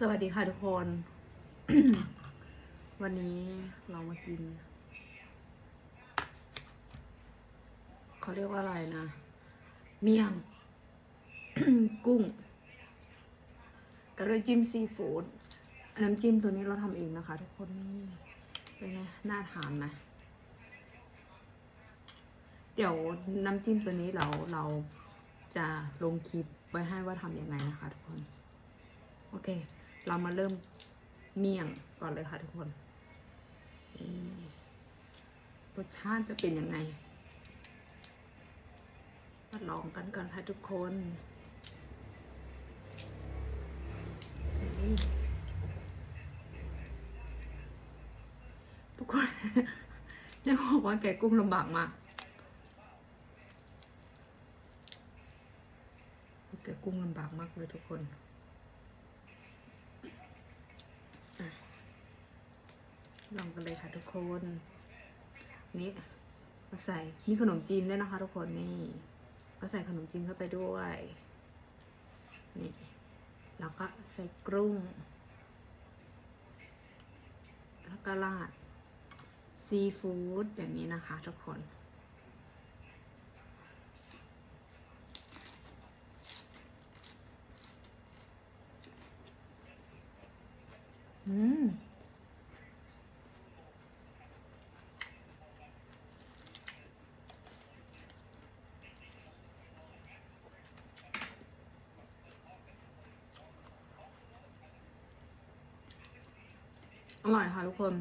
สวัสดีค่ะทุกคน วันนี้เรามากินเขาเรียกว่าอะไรนะ เมี่ยง กุ้งกับด้วยจิ้มซีฟู้ดน้ำจิ้มตัวนี้เราทำเองนะคะ ทุกคนนี่เป็นไงน่าทานไหมเดี๋ยวน้ำจิ้มตัวนี้เราเราจะลงคลิปไว้ให้ว่าทำยังไงนะคะทุกคนโอ เรามาเริ่มเมี่ยงก่อนเลยค่ะทุกคน รสชาติจะเป็นยังไงมาลองกันก่อนค่ะทุกคนทุกคนจะบอกว่าแกะกุ้งลำบากมากแกะกุ้งลำบากมากเลยทุกคน อะ ลองกันเลยค่ะทุกคน นี่มาใส่ มีขนมจีนด้วยนะคะทุกคนนี่ก็ใส่ขนมจีนเข้าไปด้วย นี่แล้วก็ใส่กรุ้ง แล้วก็ราดซีฟู้ดแบบนี้นะคะทุกคนอืม อร่อยค่ะทุกคน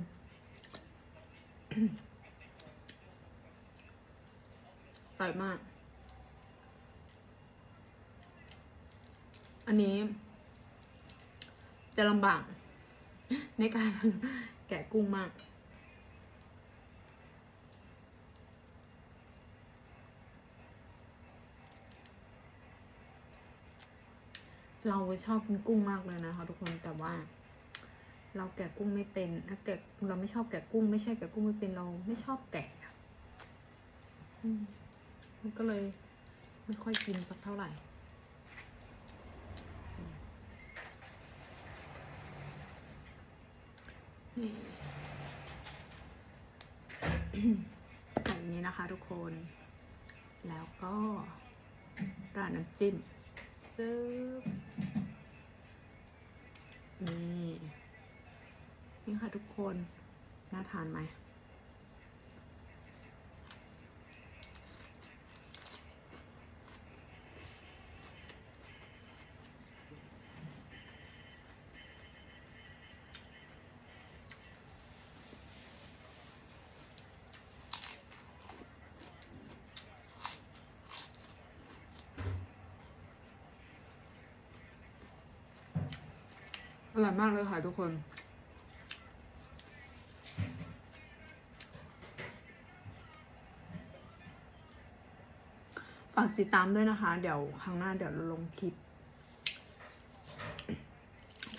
อร่อยมาก อันนี้ จะลำบาก ในการแกะกุ้งมากเราชอบกินกุ้งมากเลยนะคะทุกคนแต่ว่า เราแกะกุ้งไม่เป็นถ้าแกะเราไม่ชอบแกะกุ้ง ไม่ใช่แกะกุ้งไม่เป็นเราไม่ชอบแกะมันก็เลยไม่ค่อยกินสักเท่าไหร่นี่ใส่นี้นะคะทุกคน แล้วก็ราดน้ำจิ้มซึบนี่ นี่ค่ะทุกคน น่าทานไหม อร่อยมากเลยค่ะทุกคน ฝากติดตามด้วยนะคะ เดี๋ยวครั้งหน้าเดี๋ยวเราลงคลิป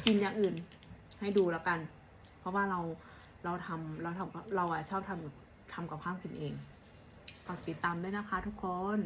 กินอย่างอื่น ให้ดูแล้วกัน เพราะว่าเราเราทำเราทำเราอะชอบทำทำกับข้าวกินเองฝากติดตามด้วยนะคะทุกคน